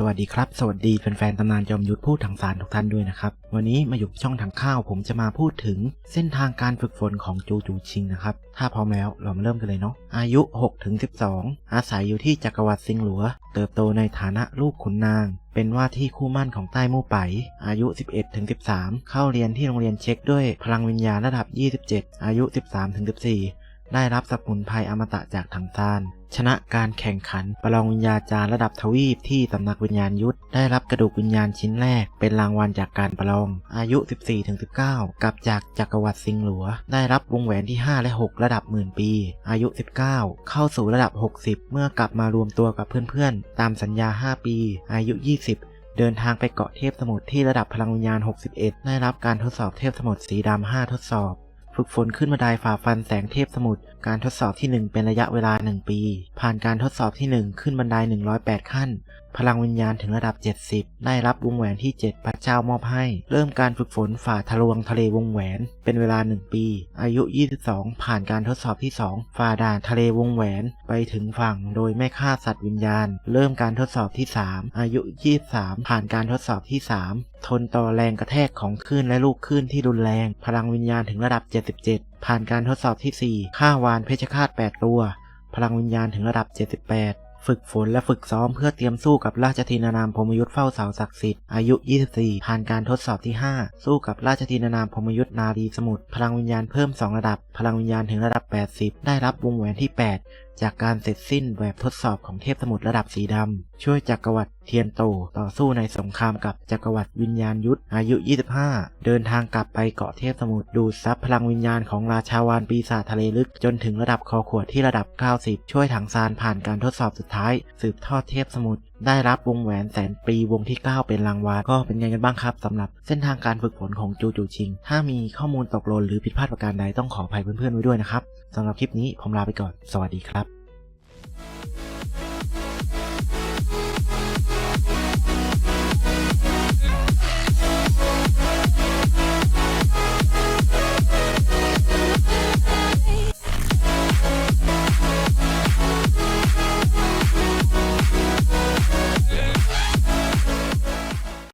สวัสดีครับ สวัสดีแฟนๆตำนานจอมยุทธพูดทางสารทุกท่านด้วยนะครับ วันนี้มาอยู่ช่องทางข้าว ผมจะมาพูดถึงเส้นทางการฝึกฝนของจูจูชิงนะครับ ถ้าพร้อมแล้วเรามาเริ่มกันเลยเนาะอายุ 6-12 อาศัยอยู่ที่จักรวรรดิซิงหลัว เติบโตในฐานะลูกขุนนาง เป็นว่าที่คู่มั่นของใต้มู่ไป อายุ 11-13 เข้าเรียนที่โรงเรียนเช็คด้วยพลังวิญญาณระดับ 27 อายุ 13-14 ได้รับสมุนไพรอมตะจากถังซาน ชนะการแข่งขันประลองวิญญาจารย์ระดับทวีปที่สำนักวิญญาณยุทธได้รับกระดูกวิญญาณชิ้นแรก เป็นรางวัลจากการประลอง อายุ 14-19 กับจากจักรวรรดิซิงหลัว ได้รับวงแหวนที่ 5 และ 6 ระดับหมื่นปี อายุ 19 เข้าสู่ระดับ 60 เมื่อกลับมารวมตัวกับเพื่อนๆ ตามสัญญา 5 ปี อายุ 20เดินทางไปเกาะเทพสมุทรที่ระดับพลังวิญญาณ 61 ได้รับการทดสอบเทพสมุทรสีดำ 5 ทดสอบ ฝึกฝนขึ้นบันไดฝ่าฟันแสงเทพสมุทร การทดสอบที่ 1 เป็นระยะเวลา 1 ปี ผ่านการทดสอบที่ 1 ขึ้นบันได 108 ขั้นพลังวิญญาณถึงระดับ 70 ได้รับวงแหวนที่ 7 พระเจ้ามอบให้ เริ่มการฝึกฝนฝ่าทะลวงทะเลวงแหวน เป็นเวลา 1 ปี อายุ 22 ผ่านการทดสอบที่ 2 ฝ่าด่านทะเลวงแหวนไปถึงฝั่งโดยไม่ฆ่าสัตว์วิญญาณ เริ่มการทดสอบที่ 3 อายุ 23 ผ่านการทดสอบที่ 3 ทนต่อแรงกระแทกของคลื่นและลูกคลื่นที่รุนแรง พลังวิญญาณถึงระดับ 77 ผ่านการทดสอบที่ 4 ฆ่าวานเพชฌฆาต 8 ตัว พลังวิญญาณถึงระดับ 78 ฝึกฝนและฝึกซ้อมเพื่อเตรียมสู้กับราชธินานามพมยุทธเฝ้าเสาศักดิ์สิทธิ์อายุ 24 ผ่านการทดสอบที่ 5 สู้กับราชธินานามพมยุทธนารีสมุทรพลังวิญญาณเพิ่ม 2 ระดับ พลังวิญญาณถึงระดับ 80 ได้รับวงแหวนที่ 8 จากการเสร็จสิ้นแบบทดสอบของเทพสมุทรระดับสีดำ ช่วยจักรวรรดิเทียนโตต่อสู้ในสงครามกับจักรวรรดิวิญญาณยุทธอายุ 25 เดินทางกลับไปเกาะเทพสมุทรดูดซับพลังวิญญาณของราชาวานปีศาจทะเลลึก จนถึงระดับคอขวดที่ระดับ 90 ช่วยถังซานผ่านการทดสอบสุดท้าย สืบทอดเทพสมุทร ได้รับวงแหวนแสนปีวงที่ 9 เป็นรางวัลก็เป็นไงกันบ้างครับสำหรับเส้นทางการฝึกฝนของจูจูชิง ถ้ามีข้อมูลตกหล่นหรือผิดพลาดประการใดต้องขออภัยเพื่อนๆไว้ด้วยนะครับสำหรับคลิปนี้ผมลาไปก่อน สวัสดีครับ